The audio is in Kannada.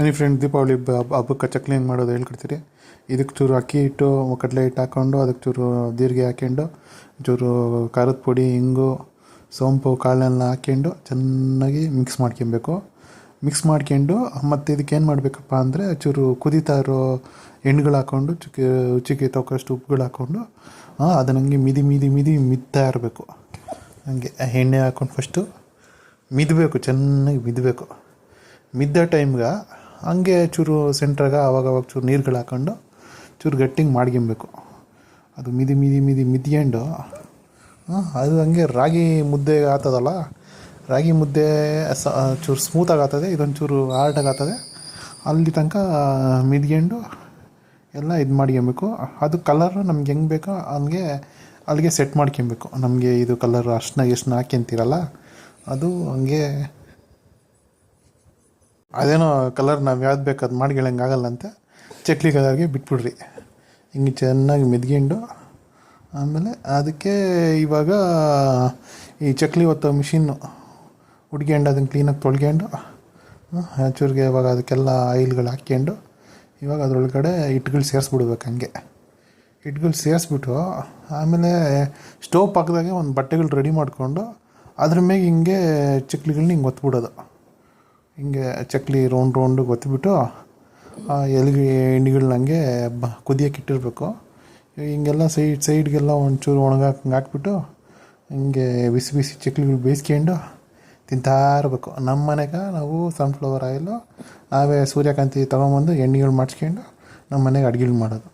ಮನಿ ಫ್ರೆಂಡ್ ದೀಪಾವಳಿ ಹಬ್ಬ ಹಬ್ಬ- ಹಬ್ಬಕ್ಕೆ ಚಕ್ಲಿ ಹೆಂಗೆ ಮಾಡೋದು ಹೇಳ್ಕೊಡ್ತೀರಿ? ಇದಕ್ಕೆ ಚೂರು ಅಕ್ಕಿ ಹಿಟ್ಟು, ಕಡಲೆ ಹಿಟ್ಟು ಹಾಕ್ಕೊಂಡು ಅದಕ್ಕೆ ಚೂರು ದೀರ್ಘ ಹಾಕ್ಕೊಂಡು ಚೂರು ಖಾರದ ಪುಡಿ ಹಿಂಗು ಸೋಂಪು ಕಾಳೆಲ್ಲ ಹಾಕ್ಕೊಂಡು ಚೆನ್ನಾಗಿ ಮಿಕ್ಸ್ ಮಾಡ್ಕೊಬೇಕು. ಮಿಕ್ಸ್ ಮಾಡ್ಕೊಂಡು ಮತ್ತು ಏನು ಮಾಡಬೇಕಪ್ಪ ಅಂದರೆ ಚೂರು ಕುದೀತಾ ಇರೋ ಎಣ್ಣೆಗಳು ಹಾಕ್ಕೊಂಡು ಚುಕ್ಕಿ, ರುಚಿಗೆ ತಕ್ಕಷ್ಟು ಉಪ್ಪುಗಳು ಹಾಕ್ಕೊಂಡು ಅದನ್ನ ಹಂಗೆ ಮಿದಿ ಮಿದಿ ಮಿದಿ ಮಿದ್ತಾ ಇರಬೇಕು. ಹಂಗೆ ಎಣ್ಣೆ ಹಾಕ್ಕೊಂಡು ಫಸ್ಟು ಮಿದಬೇಕು, ಚೆನ್ನಾಗಿ ಮಿದಬೇಕು. ಮಿದ್ದ ಟೈಮ್ಗೆ ಹಂಗೆ ಚೂರು ಸೆಂಟ್ರಾಗ ಅವಾಗ ಅವಾಗ ಚೂರು ನೀರುಗಳು ಹಾಕ್ಕೊಂಡು ಚೂರು ಗಟ್ಟಿಂಗ್ ಮಾಡ್ಕೊಬೇಕು ಅದು ಮಿದಿ ಮಿದಿ ಮಿದಿ ಮಿದಿಯಂಡು ಅದು ಹಂಗೆ ರಾಗಿ ಮುದ್ದೆ ಆಗ್ತದಲ್ಲ ರಾಗಿ ಮುದ್ದೆ ಸ ಚೂರು ಸ್ಮೂತಾಗಿ ಆಗ್ತದೆ, ಇದೊಂದು ಚೂರು ಆಗ್ತದೆ. ಅಲ್ಲಿ ತನಕ ಮಿದ್ಕೊಂಡು ಎಲ್ಲ ಇದು ಮಾಡ್ಕೊಬೇಕು ಅದು ಕಲರ್ ನಮ್ಗೆ ಹೆಂಗೆ ಬೇಕೋ ಹಂಗೆ ಅಲ್ಲಿಗೆ ಸೆಟ್ ಮಾಡ್ಕೊಬೇಕು ನಮಗೆ ಇದು ಕಲರ್ ಅಷ್ಟನ್ನ ಎಷ್ಟು ಹಾಕ್ಯಂತೀರಲ್ಲ ಅದು ಹಂಗೆ ಅದೇನೋ ಕಲರ್ ನಾವು ಯಾವ್ದು ಬೇಕು ಅದು ಮಾಡ್ಕೊಳ್ಳಂಗೆ ಆಗಲ್ಲಂತೆ ಚಕ್ಲಿ ಕಲರ್ಗೆ ಬಿಟ್ಬಿಡ್ರಿ. ಹಿಂಗೆ ಚೆನ್ನಾಗಿ ಮೆದ್ಗೆಂಡು. ಆಮೇಲೆ ಅದಕ್ಕೆ ಇವಾಗ ಈ ಚಕ್ಲಿ ಒತ್ತೋ ಮಿಷಿನ್ನು ಹುಡ್ಕೊಂಡು ಅದನ್ನು ಕ್ಲೀನಾಗಿ ತೊಳ್ಕೊಂಡು ಚೂರಿಗೆ ಇವಾಗ ಅದಕ್ಕೆಲ್ಲ ಆಯಿಲ್ಗಳು ಹಾಕ್ಕೊಂಡು ಇವಾಗ ಅದರೊಳಗಡೆ ಹಿಟ್ಗಳು ಸೇರಿಸ್ಬಿಡ್ಬೇಕು ಹಂಗೆ. ಹಿಟ್ಗಳು ಸೇರಿಸ್ಬಿಟ್ಟು ಆಮೇಲೆ ಸ್ಟೋವ್ ಪಕ್ಕದಾಗೆ ಒಂದು ಬಟ್ಟೆಗಳು ರೆಡಿ ಮಾಡಿಕೊಂಡು ಅದ್ರ ಮೇಲೆ ಹಿಂಗೆ ಚಕ್ಲಿಗಳನ್ನ ಹಿಂಗೆ ಒತ್ಬಿಡೋದು. ಹಿಂಗೆ ಚಕ್ಲಿ ರೌಂಡ್ ರೌಂಡ್ ಗೊತ್ತಿಬಿಟ್ಟು ಎಲ್ಗಿ ಹಂಗೆ ಬ ಕುದಿಯೋಕೆ ಇಟ್ಟಿರಬೇಕು. ಹಿಂಗೆಲ್ಲ ಸೈಡ್ ಸೈಡ್ಗೆಲ್ಲ ಒಂಚೂರು ಒಣಗಾಕಂಗೆ ಹಾಕ್ಬಿಟ್ಟು, ಹಿಂಗೆ ಬಿಸಿ ಬಿಸಿ ಚಕ್ಲಿಗಳು ಬೇಯಿಸ್ಕೊಂಡು ತಿಂತಾ ಇರಬೇಕು ನಮ್ಮ ಮನೆಗೆ ನಾವು ಸನ್ಫ್ಲವರ್ ಆಯಿಲು ನಾವೇ ಸೂರ್ಯಕಾಂತಿ ತೊಗೊಂಬಂದು ಎಣ್ಣೆಗಳು ಮಾಡಿಸ್ಕೊಂಡು ನಮ್ಮ ಮನೆಗೆ ಅಡುಗೆಗಳು ಮಾಡೋದು.